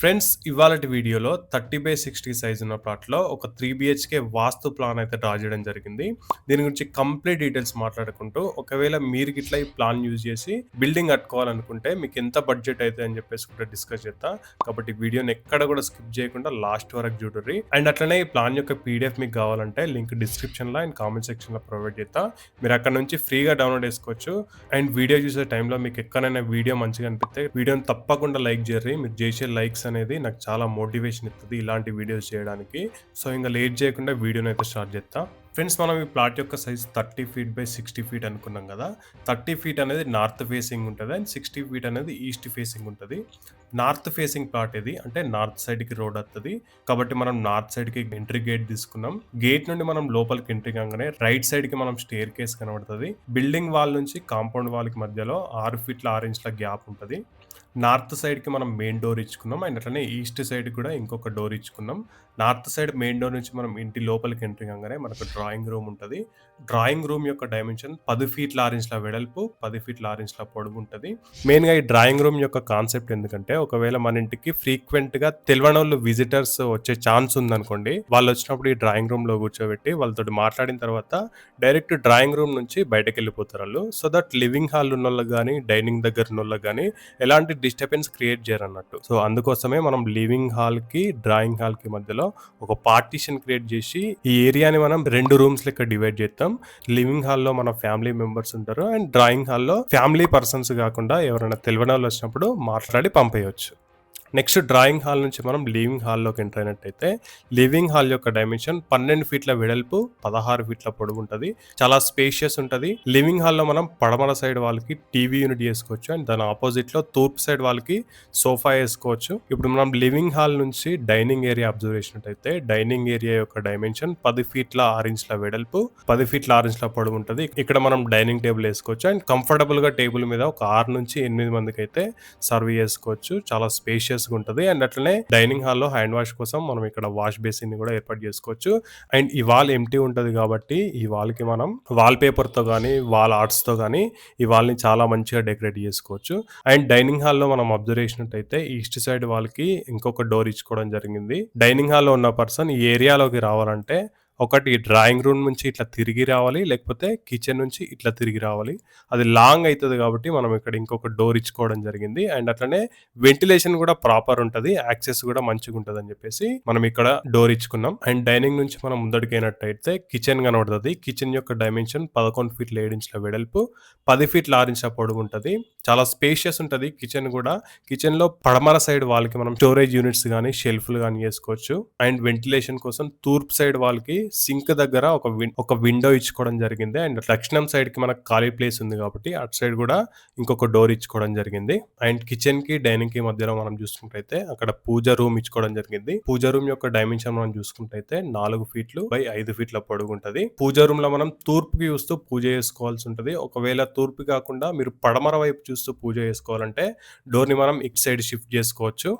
Friends ఇవాళ వీడియోలో thirty by sixty size ఉన్న ప్లాట్లో ఒక త్రీ బిహెచ్కే వాస్తు ప్లాన్ అయితే డ్రా చేయడం జరిగింది. దీని గురించి కంప్లీట్ డీటెయిల్స్ మాట్లాడుకుంటూ ఒకవేళ మీరు ఇట్లా ఈ ప్లాన్ యూజ్ చేసి బిల్డింగ్ కట్టుకోవాలనుకుంటే మీకు ఎంత బడ్జెట్ అయితే అని చెప్పేసి కూడా డిస్కస్ చేస్తా కాబట్టి వీడియోని ఎక్కడ కూడా స్కిప్ చేయకుండా లాస్ట్ వరకు చూడర్రి అండ్ అట్లనే ఈ ప్లాన్ యొక్క పీడిఎఫ్ మీకు కావాలంటే లింక్ డిస్క్రిప్షన్లో అండ్ కామెంట్ సెక్షన్లో ప్రొవైడ్ చేస్తా మీరు అక్కడ నుంచి ఫ్రీగా డౌన్లోడ్ చేసుకోవచ్చు. అండ్ వీడియో చూసే టైంలో మీకు ఎక్కడైనా వీడియో మంచిగా అనిపిస్తే వీడియోని తప్పకుండా లైక్ చేయరు మీరు చేసే లైక్స్ అనేది నాకు చాలా మోటివేషన్ ఇస్తుంది ఇలాంటి వీడియోస్ చేయడానికి. సో ఇంకా లేట్ చేయకుండా వీడియోని అయితే స్టార్ట్ చేస్తా ఫ్రెండ్స్ మనం ఈ ప్లాట్ యొక్క size thirty feet by sixty feet అనుకున్నాం కదా. థర్టీ ఫీట్ అనేది నార్త్ ఫేసింగ్ ఉంటుంది అండ్ సిక్స్టీ ఫీట్ అనేది ఈస్ట్ ఫేసింగ్ ఉంటుంది. నార్త్ ఫేసింగ్ ప్లాట్ ఇది అంటే నార్త్ సైడ్కి రోడ్ వస్తుంది కాబట్టి మనం నార్త్ సైడ్కి ఎంట్రీ గేట్ తీసుకున్నాం. గేట్ నుండి మనం లోపలికి ఎంట్రీ కాగానే రైట్ సైడ్కి మనం స్టేర్ కేస్ కనబడుతుంది. బిల్డింగ్ వాల్ నుంచి కాంపౌండ్ వాల్కి మధ్యలో ఆరు ఫీట్ల ఆరు ఇంచ్ల గ్యాప్ ఉంటుంది. నార్త్ సైడ్కి మనం మెయిన్ డోర్ ఇచ్చుకున్నాం. అండ్ అట్లనే ఈస్ట్ సైడ్ కూడా ఇంకొక డోర్ ఇచ్చుకున్నాం. నార్త్ సైడ్ మెయిన్ డోర్ నుంచి మనం ఇంటి లోపలికి ఎంట్రీ కాగానే మనకు డ్రాయింగ్ రూమ్ ఉంటుంది. డ్రాయింగ్ రూమ్ యొక్క డైమెన్షన్ పది ఫీట్ల ఆరు ఇంచ్ల వెడల్పు పది ఫీట్ల ఆరు ఇంచ్ల పొడుగు ఉంటుంది. మెయిన్గా ఈ డ్రాయింగ్ రూమ్ యొక్క కాన్సెప్ట్ ఎందుకంటే ఒకవేళ మన ఇంటికి ఫ్రీక్వెంట్గా తెలివనోళ్ళు తెలియని వాళ్ళు విజిటర్స్ వచ్చే ఛాన్స్ ఉందనుకోండి వాళ్ళు వచ్చినప్పుడు ఈ డ్రాయింగ్ రూమ్లో కూర్చోబెట్టి వాళ్ళతో మాట్లాడిన తర్వాత డైరెక్ట్ డ్రాయింగ్ రూమ్ నుంచి బయటకు వెళ్ళిపోతారు వాళ్ళు. సో దట్ లివింగ్ హాల్ ఉన్న వాళ్ళకి కానీ డైనింగ్ దగ్గర ఉన్న వాళ్ళకి కానీ ఎలాంటి డిస్టర్బెన్స్ క్రియేట్ చేయరన్నట్టు. సో అందుకోసమే మనం లివింగ్ హాల్కి డ్రాయింగ్ హాల్కి మధ్యలో ఒక పార్టీషన్ క్రియేట్ చేసి ఈ ఏరియాని మనం రెండు రూమ్స్ లెక్క డివైడ్ చేస్తాం లివింగ్ హాల్లో మన ఫ్యామిలీ మెంబర్స్ ఉంటారు. అండ్ డ్రాయింగ్ హాల్లో ఫ్యామిలీ పర్సన్స్ కాకుండా ఎవరైనా తెలియని వాళ్ళు వచ్చినప్పుడు మాట్లాడి పంపేయచ్చు. నెక్స్ట్ డ్రాయింగ్ హాల్ నుంచి మనం లివింగ్ హాల్లోకి ఎంటర్ అయినట్టయితే లివింగ్ హాల్ యొక్క డైమెన్షన్ పన్నెండు ఫీట్ల వెడల్పు పదహారు ఫీట్ల పొడవు ఉంటుంది. చాలా స్పేషియస్ ఉంటుంది. లివింగ్ హాల్లో మనం పడమర సైడ్ వాళ్ళకి టీవీ యూనిట్ చేసుకోవచ్చు. అండ్ దాని ఆపోజిట్లో తూర్పు సైడ్ వాళ్ళకి సోఫా వేసుకోవచ్చు ఇప్పుడు మనం లివింగ్ హాల్ నుంచి డైనింగ్ ఏరియా అబ్జర్వ్ చేసినట్టయితే డైనింగ్ ఏరియా యొక్క డైమెన్షన్ పది ఫీట్ల ఆరు ఇంచ్ల వెడల్పు పది ఫీట్ల ఆరు ఇంచ్ల పొడవు ఉంటుంది. ఇక్కడ మనం డైనింగ్ టేబుల్ వేసుకోవచ్చు. అండ్ కంఫర్టబుల్గా టేబుల్ మీద ఒక ఆరు నుంచి ఎనిమిది మందికి అయితే సర్వ్ చేసుకోవచ్చు. చాలా స్పేషియస్ గా ఉంటుంది అండ్ అట్లనే డైనింగ్ హాల్లో హ్యాండ్ వాష్ కోసం మనం ఇక్కడ వాష్ బేసిన్ని కూడా ఏర్పాటు చేసుకోవచ్చు. అండ్ ఈ వాల్ ఎంటీ ఉంటుంది కాబట్టి ఈ వాల్కి మనం వాల్ పేపర్తో కానీ వాల్ ఆర్ట్స్తో కానీ ఈ వాల్ని చాలా మంచిగా డెకరేట్ చేసుకోవచ్చు. అండ్ డైనింగ్ హాల్లో మనం అబ్జర్వ్ చేసినట్టయితే ఈస్ట్ సైడ్ వాళ్ళకి ఇంకొక డోర్ ఇచ్చుకోవడం జరిగింది. డైనింగ్ హాల్లో ఉన్న పర్సన్ ఈ ఏరియాలోకి రావాలంటే ఒకటి డ్రాయింగ్ రూమ్ నుంచి ఇట్లా తిరిగి రావాలి లేకపోతే కిచెన్ నుంచి ఇట్లా తిరిగి రావాలి. అది లాంగ్ అవుతుంది కాబట్టి మనం ఇక్కడ ఇంకొక డోర్ ఇచ్చుకోవడం జరిగింది. అండ్ అట్లనే వెంటిలేషన్ కూడా ప్రాపర్ ఉంటుంది యాక్సెస్ కూడా మంచిగా ఉంటుంది అని చెప్పేసి మనం ఇక్కడ డోర్ ఇచ్చుకున్నాం. అండ్ డైనింగ్ నుంచి మనం ముందడికైనట్టయితే కిచెన్ కనబడుతుంది. కిచెన్ యొక్క డైమెన్షన్ పదకొండు ఫీట్ల ఏడు ఇంచుల వెడల్పు పది ఫీట్ల ఆరు ఇంచుల పొడవు ఉంటుంది. చాలా స్పేషియస్ ఉంటుంది కిచెన్ కూడా. కిచెన్లో పడమర సైడ్ వాళ్ళకి మనం స్టోరేజ్ యూనిట్స్ కానీ షెల్ఫ్లు కానీ చేసుకోవచ్చు అండ్ వెంటిలేషన్ కోసం తూర్పు సైడ్ వాళ్ళకి సింక్ దగ్గర ఒక ఒక విండో ఇచ్చుకోవడం జరిగింది. అండ్ దక్షిణం సైడ్కి మనకు ఖాళీ ప్లేస్ ఉంది కాబట్టి అటు సైడ్ కూడా ఇంకొక డోర్ ఇచ్చుకోవడం జరిగింది. అండ్ కిచెన్కి డైనింగ్కి మధ్యలో మనం చూసుకుంటే అక్కడ పూజ రూమ్ ఇచ్చుకోవడం జరిగింది. పూజ రూమ్ యొక్క డైమెన్షన్ మనం చూసుకుంటే నాలుగు ఫీట్లు బై ఐదు ఫీట్ల పొడుగు ఉంటుంది. పూజ రూమ్లో మనం తూర్పుకి చూస్తూ పూజ చేసుకోవాల్సి ఉంటుంది. ఒకవేళ తూర్పు కాకుండా మీరు పడమర వైపు చూస్తూ పూజ చేసుకోవాలంటే డోర్ని మనం ఇట్ సైడ్ షిఫ్ట్ చేసుకోవచ్చు.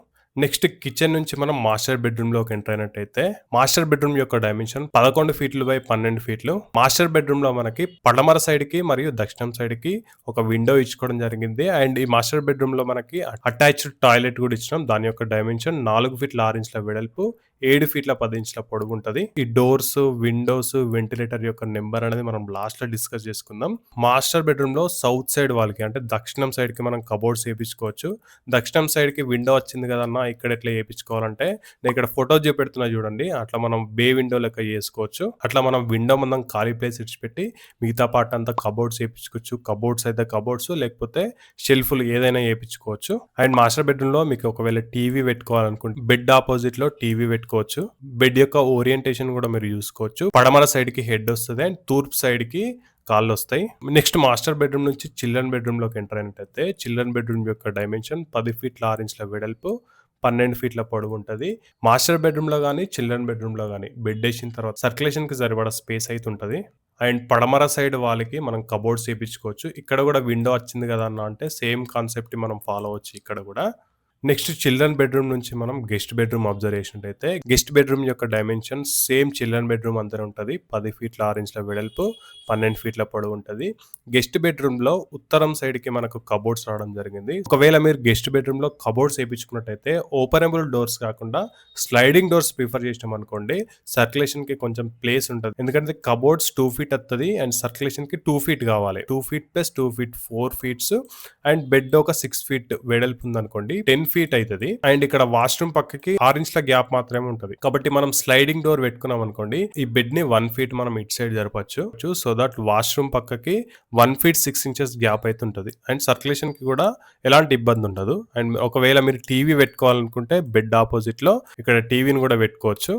నెక్స్ట్ కిచెన్ నుంచి మనం మాస్టర్ బెడ్రూమ్లోకి ఎంటర్ అయినట్టయితే మాస్టర్ బెడ్రూమ్ యొక్క డైమెన్షన్ పదకొండు ఫీట్లు బై పన్నెండు ఫీట్లు. మాస్టర్ బెడ్రూమ్లో మనకి పడమర సైడ్కి మరియు దక్షిణం సైడ్కి ఒక విండో ఇచ్చుకోవడం జరిగింది. అండ్ ఈ మాస్టర్ బెడ్రూమ్లో మనకి అటాచ్డ్ టాయిలెట్ కూడా ఇచ్చినాం. దాని యొక్క డైమెన్షన్ నాలుగు ఫీట్ల ఆరు ఇంచుల వెడల్పు. ఏడు ఫీట్ల పది ఇంచుల పొడుగు ఉంటుంది ఈ డోర్స్ విండోస్ వెంటిలేటర్ యొక్క నెంబర్ అనేది మనం లాస్ట్లో డిస్కస్ చేసుకుందాం. మాస్టర్ బెడ్రూమ్లో సౌత్ సైడ్ వాళ్ళకి అంటే దక్షిణం సైడ్కి మనం కబోర్డ్స్ వేయించుకోవచ్చు దక్షిణం సైడ్కి విండో వచ్చింది కదన్నా ఇక్కడ ఎట్లా వేయించుకోవాలంటే నేను ఇక్కడ ఫోటో చూపెడుతున్నా చూడండి. అట్లా మనం బే విండో లెక్క చేసుకోవచ్చు. అట్లా మనం విండో మనం ఖాళీ ప్లేస్ ఇచ్చిపెట్టి మిగతా పార్ట్ అంతా కబోర్డ్స్ వేయించుకోవచ్చు కబోర్డ్స్ అయితే కబోర్డ్స్ లేకపోతే షెల్ఫ్లు ఏదైనా వేయించుకోవచ్చు అండ్ మాస్టర్ బెడ్రూమ్లో మీకు ఒకవేళ టీవీ పెట్టుకోవాలనుకుంటే బెడ్ ఆపోజిట్లో టీవీ పెట్టుకోవచ్చు. బెడ్ యొక్క ఓరియంటేషన్ కూడా మీరు చూసుకోవచ్చు. పడమర సైడ్కి హెడ్ వస్తుంది అండ్ తూర్పు సైడ్కి కాళ్ళు వస్తాయి. నెక్స్ట్ మాస్టర్ బెడ్రూమ్ నుంచి చిల్డ్రన్ బెడ్రూమ్లోకి ఎంటర్ అయినట్టయితే చిల్డ్రన్ బెడ్రూమ్ యొక్క డైమెన్షన్ పది ఫీట్ల ఆరు ఇంచుల వెడల్పు పన్నెండు ఫీట్ల పొడవు ఉంటుంది. మాస్టర్ బెడ్రూమ్లో కానీ చిల్డ్రన్ బెడ్రూమ్లో కానీ బెడ్ వేసిన తర్వాత సర్క్యులేషన్కి సరిపడా స్పేస్ అయితే ఉంటుంది. అండ్ పడమర సైడ్ వాళ్ళకి మనం కబోర్డ్స్ వేయించుకోవచ్చు. ఇక్కడ కూడా విండో వచ్చింది కదా అన్న అంటే సేమ్ కాన్సెప్ట్ మనం ఫాలో అవచ్చు ఇక్కడ కూడా. నెక్స్ట్ చిల్డ్రన్ బెడ్రూమ్ నుంచి మనం గెస్ట్ బెడ్రూమ్ అబ్జర్వ్ చేసినట్టయితే గెస్ట్ బెడ్రూమ్ యొక్క డైమెన్షన్ సేమ్ చిల్డ్రన్ బెడ్రూమ్ అంతా ఉంటుంది. పది ఫీట్ల ఆరు ఇంచ్ల వెడల్పు పన్నెండు ఫీట్ల పొడవు ఉంటుంది. గెస్ట్ బెడ్రూమ్లో ఉత్తరం సైడ్కి మనకు కబోర్డ్స్ రావడం జరిగింది. ఒకవేళ మీరు గెస్ట్ బెడ్రూమ్లో కబోర్డ్స్ వేయించుకున్నట్టయితే ఓపెనబుల్ డోర్స్ కాకుండా స్లైడింగ్ డోర్స్ ప్రిఫర్ చేసినాం అనుకోండి సర్క్యులేషన్కి కొంచెం ప్లేస్ ఉంటుంది. ఎందుకంటే కబోర్డ్స్ టూ ఫీట్ వస్తుంది అండ్ సర్క్యులేషన్కి టూ ఫీట్ కావాలి. Two feet plus two feet four feets and bed ఒక సిక్స్ ఫీట్ వెడల్పు ఉంది అనుకోండి టెన్ ఫీట్ అవుతుంది అండ్ ఇక్కడ వాష్రూమ్ పక్కకి ఆరు ఇంచ్ల గ్యాప్ మాత్రమే ఉంటుంది. కాబట్టి మనం స్లైడింగ్ డోర్ పెట్టుకున్నాం అనుకోండి ఈ బెడ్ని వన్ ఫీట్ మనం ఇట్ సైడ్ జరపచ్చు. సో దట్ వాష్రూమ్ పక్కకి one feet six inches gap అయితే ఉంటుంది. అండ్ సర్క్యులేషన్కి కూడా ఎలాంటి ఇబ్బంది ఉండదు. అండ్ ఒకవేళ మీరు టీవీ పెట్టుకోవాలనుకుంటే బెడ్ ఆపోజిట్లో ఇక్కడ టీవీని కూడా పెట్టుకోవచ్చు.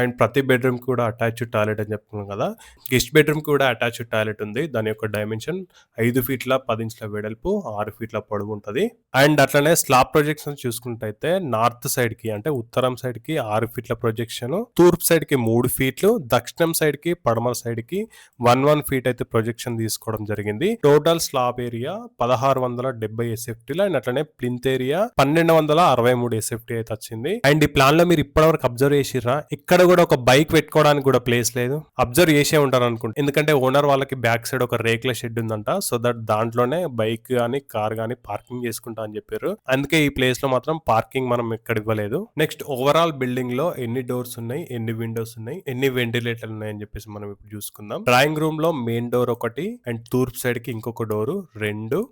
అండ్ ప్రతి బెడ్రూమ్ కూడా అటాచ్డ్ టాయిలెట్ అని చెప్తున్నాం కదా. గెస్ట్ బెడ్రూమ్ కూడా అటాచ్డ్ టాయిలెట్ ఉంది. దాని యొక్క డైమెన్షన్ ఐదు ఫీట్ల పది ఇంచుల వెడల్పు ఆరు ఫీట్ల పొడవు ఉంటుంది. అండ్ అట్లనే స్లాబ్ ప్రొజెక్షన్ చూసుకుంటే నార్త్ సైడ్కి అంటే ఉత్తరం సైడ్కి ఆరు ఫీట్ల ప్రొజెక్షన్ తూర్పు సైడ్కి మూడు ఫీట్లు దక్షిణం సైడ్కి పడమర సైడ్కి వన్ వన్ ఫీట్ అయితే ప్రొజెక్షన్ తీసుకోవడం జరిగింది. టోటల్ స్లాబ్ ఏరియా పదహారు వందల డెబ్బై ఎస్ఎఫ్టీలు అండ్ అట్లనే ప్లింత్ ఏరియా పన్నెండు వందల అరవై మూడు ఎస్ఎఫ్టీ అయితే వచ్చింది. అండ్ ఈ ప్లాన్లో మీరు ఇప్పటివరకు అబ్జర్వ్ చేసిర్రా? ఇక్కడ కూడా ఒక బైక్ పెట్టుకోవడానికి కూడా ప్లేస్ లేదు. అబ్జర్వ్ చేసే ఉంటారు అనుకుంటా. ఎందుకంటే ఓనర్ వాళ్ళకి బ్యాక్ సైడ్ ఒక రేకుల షెడ్ ఉందంట. సో దట్ దాంట్లోనే బైక్ గానీ కార్ గానీ పార్కింగ్ చేసుకుంటా అని చెప్పారు. అందుకే ఈ ప్లేస్లో మాత్రం పార్కింగ్ మనం ఎక్కడ ఇవ్వలేదు. నెక్స్ట్ ఓవరాల్ బిల్డింగ్లో ఎన్ని డోర్స్ ఉన్నాయి ఎన్ని విండోస్ ఉన్నాయి ఎన్ని వెంటిలేటర్లు ఉన్నాయని చెప్పేసి మనం ఇప్పుడు చూసుకుందాం. డ్రాయింగ్ రూమ్లో మెయిన్ డోర్ ఒకటి అండ్ తూర్పు సైడ్కి ఇంకొక డోరు రెండు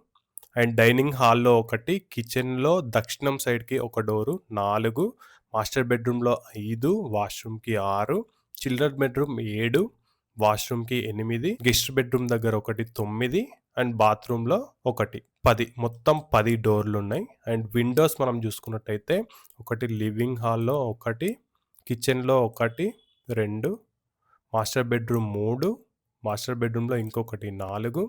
అండ్ డైనింగ్ హాల్లో ఒకటి కిచెన్లో దక్షిణం సైడ్కి ఒక డోరు నాలుగు మాస్టర్ బెడ్రూమ్లో ఐదు వాష్రూమ్కి ఆరు చిల్డ్రన్ బెడ్రూమ్ ఏడు వాష్రూమ్కి ఎనిమిది గెస్ట్ బెడ్రూమ్ దగ్గర ఒకటి తొమ్మిది అండ్ బాత్రూంలో ఒకటి. పది. మొత్తం పది డోర్లు ఉన్నాయి అండ్ విండోస్ మనం చూసుకున్నట్టయితే ఒకటి లివింగ్ హాల్లో ఒకటి కిచెన్లో ఒకటి రెండు మాస్టర్ బెడ్రూమ్ మూడు మాస్టర్ బెడ్రూమ్లో ఇంకొకటి నాలుగు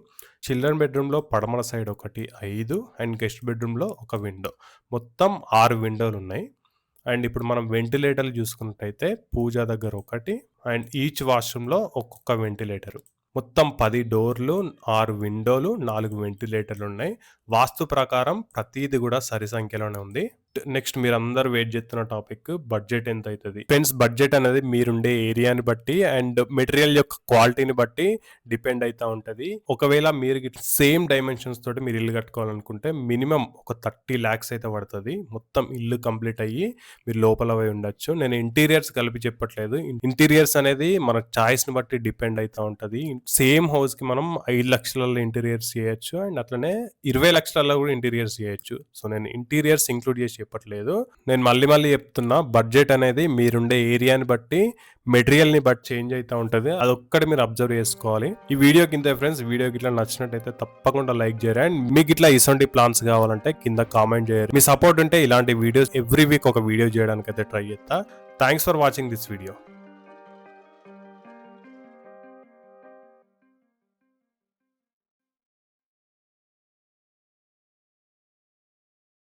చిల్డ్రన్ బెడ్రూమ్లో పడమర సైడ్ ఒకటి ఐదు అండ్ గెస్ట్ బెడ్రూమ్లో ఒక విండో. మొత్తం ఆరు విండోలు ఉన్నాయి అండ్ ఇప్పుడు మనం వెంటిలేటర్లు చూసుకున్నట్టయితే పూజ దగ్గర ఒకటి అండ్ ఈచ్ వాష్రూమ్లో ఒక్కొక్క వెంటిలేటరు. మొత్తం పది డోర్లు ఆరు విండోలు నాలుగు వెంటిలేటర్లు ఉన్నాయి. వాస్తు ప్రకారం ప్రతిది కూడా సరి సంఖ్యలోనే ఉంది. నెక్స్ట్ మీరు అందరు వెయిట్ చేస్తున్న టాపిక్ బడ్జెట్ ఎంత అవుతుంది ఫ్రెండ్స్ బడ్జెట్ అనేది మీరుండే ఏరియాని బట్టి అండ్ మెటీరియల్ యొక్క క్వాలిటీని బట్టి డిపెండ్ అవుతా ఉంటుంది. ఒకవేళ మీరు సేమ్ డైమెన్షన్స్ తోటి మీరు ఇల్లు కట్టుకోవాలనుకుంటే మినిమం ఒక థర్టీ ల్యాక్స్ అయితే పడుతుంది. మొత్తం ఇల్లు కంప్లీట్ అయ్యి మీరు లోపల పోయి ఉండొచ్చు. నేను ఇంటీరియర్స్ కలిపి చెప్పట్లేదు. ఇంటీరియర్స్ అనేది మన చాయిస్ని బట్టి డిపెండ్ అవుతా ఉంటుంది. సేమ్ హౌస్కి మనం ఐదు లక్షలలో ఇంటీరియర్స్ చేయొచ్చు అండ్ అట్లనే ఇరవై లక్షలలో కూడా ఇంటీరియర్స్ చేయొచ్చు. సో నేను ఇంటీరియర్స్ ఇంక్లూడ్ చేసి చెప్పట్లేదు. నేను మళ్ళీ మళ్ళీ చెప్తున్నా బడ్జెట్ అనేది మీరుండే ఏరియాని బట్టి మెటీరియల్ని బట్టి చేంజ్ అవుతూ ఉంటుంది. అదొక్కటి మీరు అబ్జర్వ్ చేసుకోవాలి. ఈ వీడియో కింద ఫ్రెండ్స్ వీడియోకి ఇట్లా నచ్చినట్టయితే తప్పకుండా లైక్ చేయరు అండ్ మీకు ఇట్లా ఇసొంటి ప్లాన్స్ కావాలంటే కింద కామెంట్ చేయరు మీ సపోర్ట్ ఉంటే ఇలాంటి వీడియోస్ ఎవ్రీ వీక్ ఒక వీడియో చేయడానికి అయితే ట్రై చేస్తా. Thanks for watching this video.